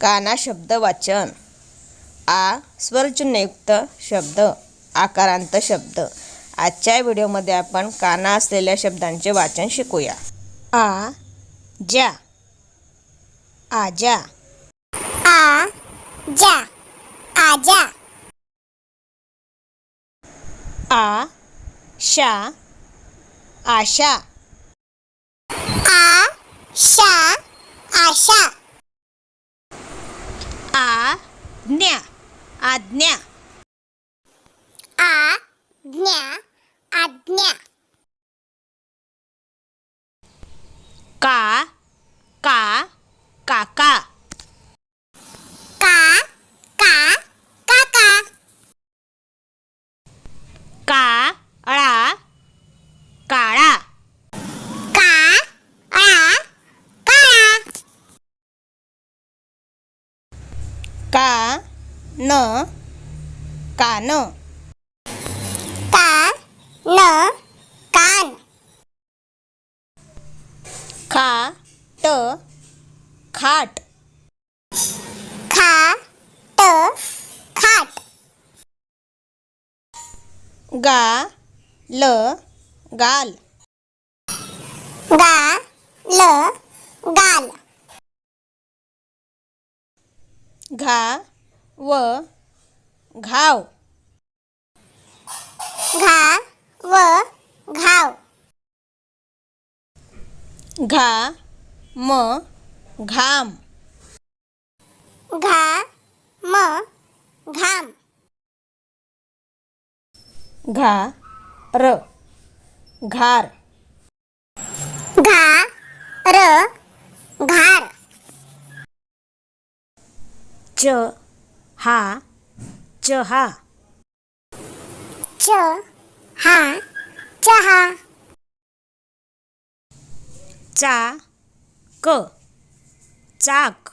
काना शब्द वाचन. आ स्वरचिन्हयुक्त शब्द आकारांत शब्द. आजच्या व्हिडिओमध्ये आपण काना असलेल्या शब्दांचे वाचन शिकूया. आ ज्या. आजा आ जा आजा आ शा. आशा. आ शा. आशा. आ ज्ञा आज्ञा. आ ज्ञा आज्ञा. का का काका का का काका काळा काळा का आ काळा का न कान का न कान. खा ट खाट. खा ट खाट. गा ल गाल. गा ल गाल. घा व घाव. घा व घाव. घा म घाम. घा म घाम. घा र घार. घा र घार. च हा चहा. च हा चहा. चा क. चाक.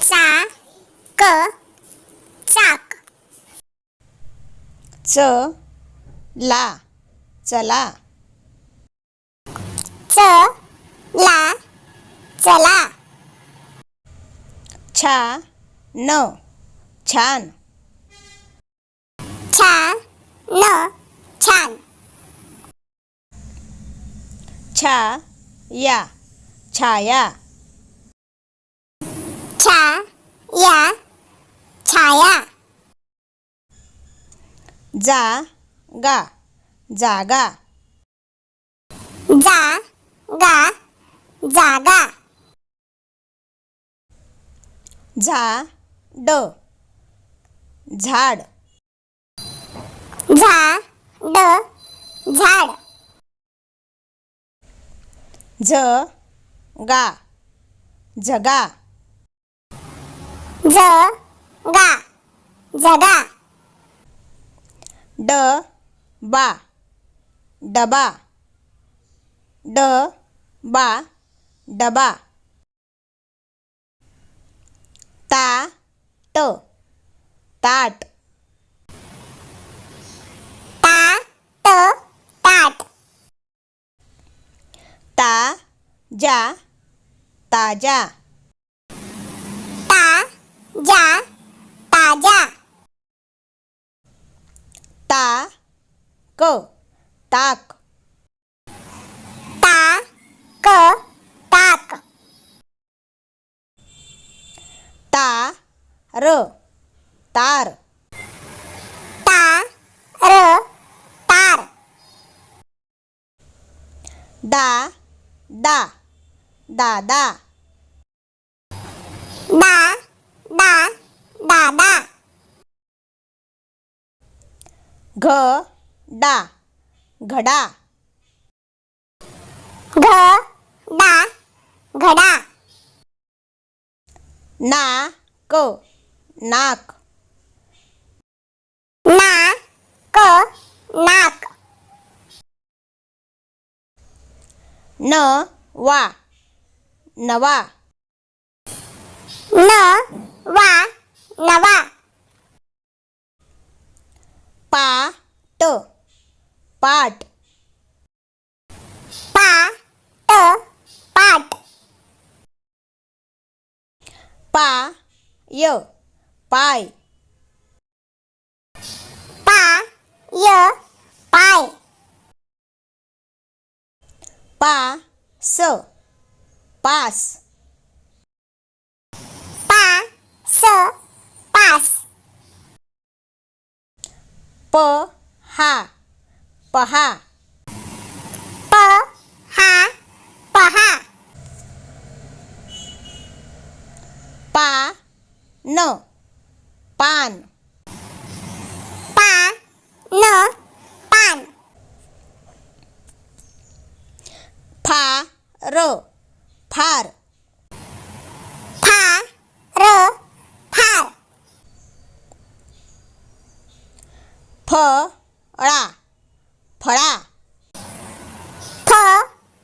चा क चाक. च ला चला. च ला चला. छा न. छान. छा न. छान. छा या. छाया. छा या. छाया. जा गा. जागा. जा गा. जागा. झा ड. झाड. झा ड झाड. झ गा. जगा ज गा. जगा ड बा. डबा. ड बा. डबा. ता ट ताट ता ट ताट ता जा ताजा ता जा ताजा ता क ताक ता क ताक ता र तार. ता र तार. दा दा दादा. दा दा दादा. घ डा घडा. घ डा घडा. ना क. नाक. ना क नाक. न वा. नवा. न वा नवा. पाट. पाट. पा ट पाट. पा य पाय पा य पाय पा स पास पा स पास प हा पहा प हा पहा पा न पान. पा न पान. फा र फार. फा र फार. फ ळा फळा. फ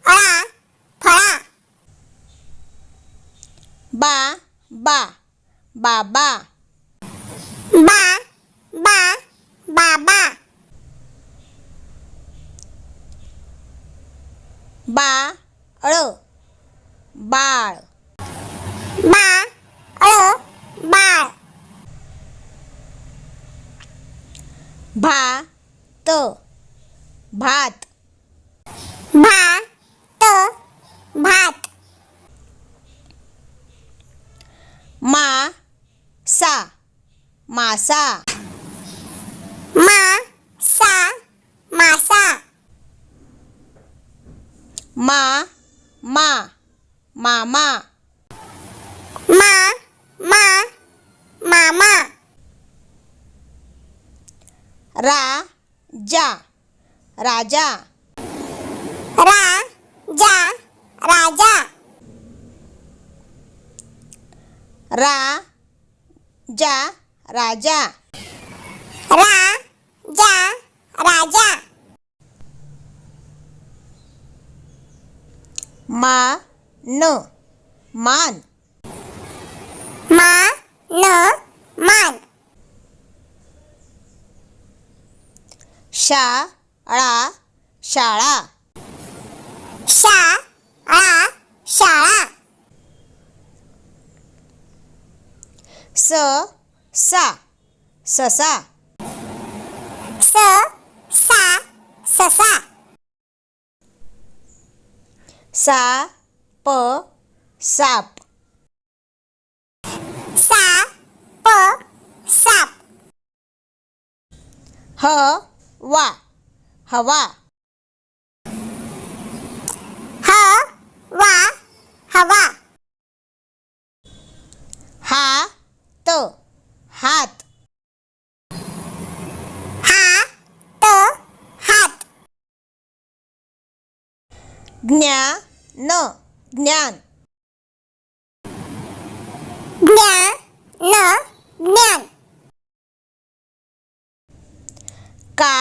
ळा फळा. बा बा बाबा बा बा बाबा बा ळ बाळ बा ळ बाळ भा त भात. भा त भात. मा सा मासा. मा सा मासा. मा मा मामा मा मा मामा रा जा राजा. रा जा राजा. रा जा राजा. रा जा राजा. मा न मान. मा न मान. शाळा शाळा. शा ळा शाळा. स सा ससा. स सा ससा. सा प साप. सा प साप. ह वा हवा. ह वा हवा. हा त हात. हा त हात. ज्ञा न ज्ञान. ज्ञा न ज्ञान. का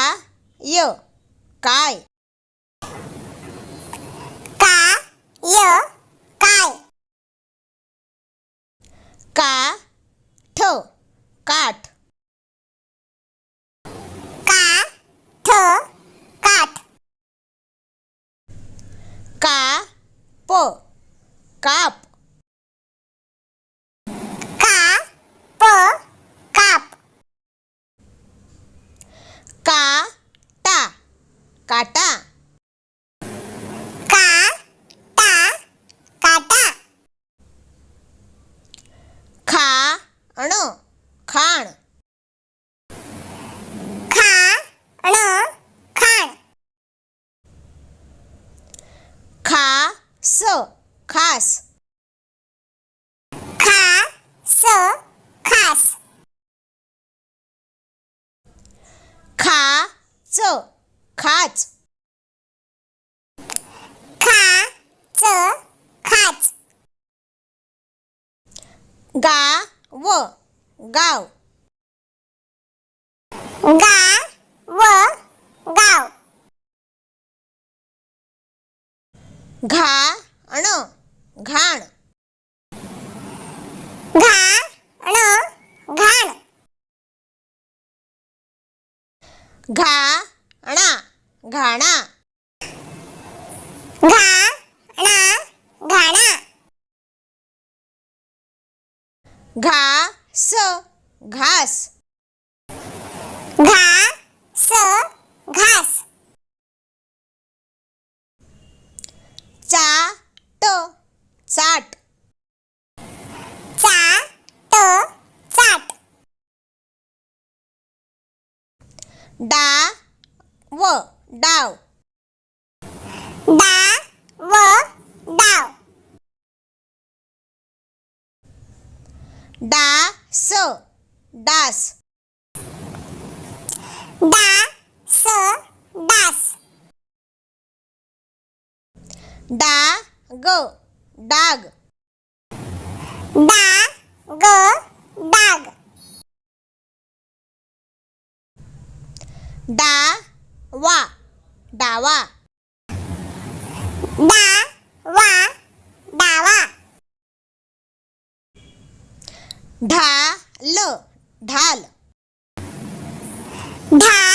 य काय का य काय का ठ काठ का ठ काठ का प काप का प काप का टा काटा का टा काटा खा ण खाण. खा ण खाण. खा स खास. खा स खास. खा च खाच. खा च खाच. गा व गाव. गा व गाव. घा ण घाण. घा घाण. घा णा घाणा. घा णा घाणा. घास घास. घा स घास. चाट चाट. चा ट चाट. डाव डाव. डा व डाव डास डास डा स डास डाग डाग डा ग डाग डावा डावा डा वा डावा ढाल ढाल. ढा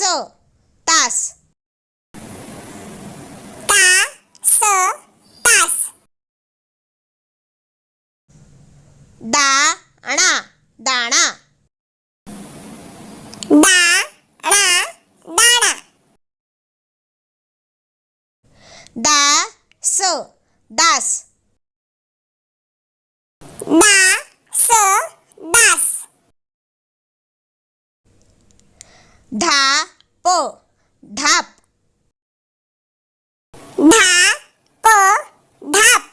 so tas ta so tas ana dana da dana da das da धाप. धाप. ढा प धाप.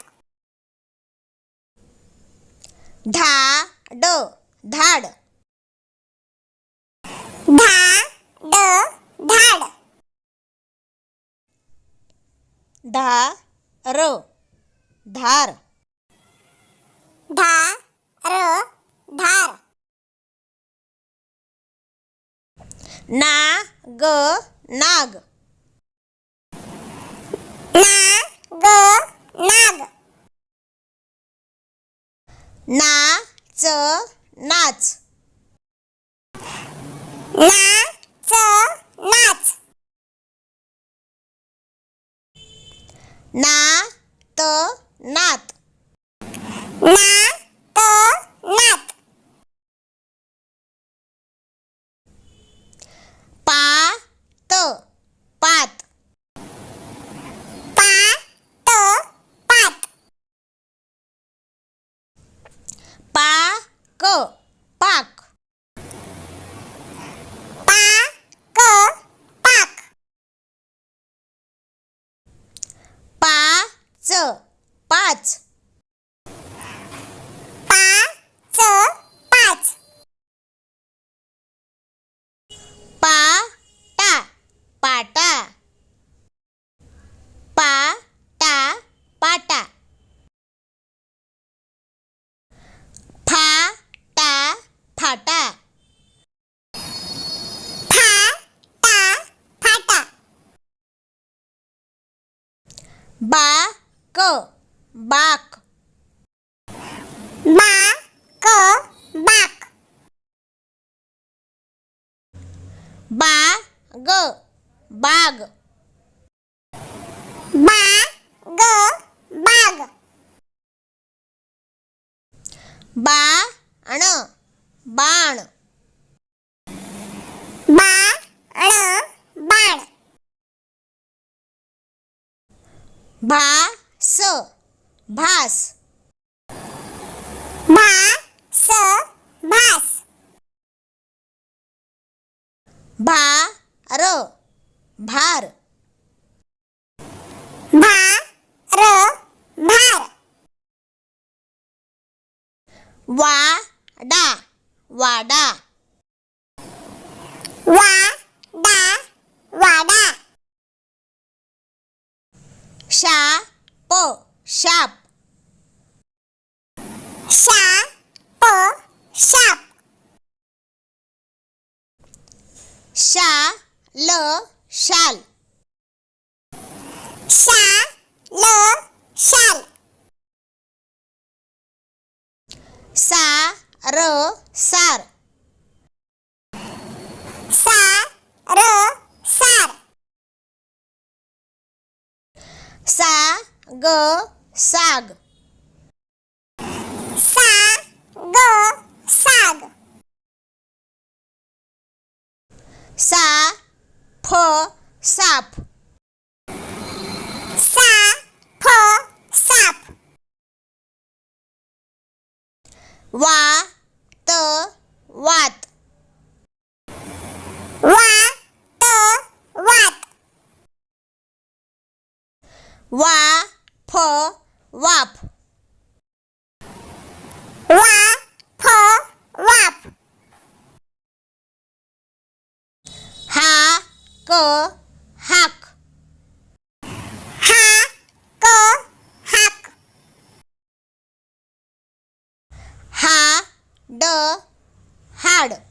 धाड. धाड. ढा ड धाड. धार. धार. ढा र धार. ના ગ નાગ ના ગ નાગ ના ચ નાચ ના ચ નાચ ના ત નાત ના ત નાત बाक बाक बा क बाक बाग बाग बा ग बाग भास. भास. भा स भास. भार. भार. भा र भार. वाडा. वाडा. वा डा वाडा शा प शाप शा प शाप शा ल शाल शा ल शाल सा र सार सा र सार सा ग साग. सा ग साग. सा फ साप. सा फ साप. वा त वात. वा त वात. वा po łap. Ła po łap. Ha go hak. Ha go hak. Ha do hard.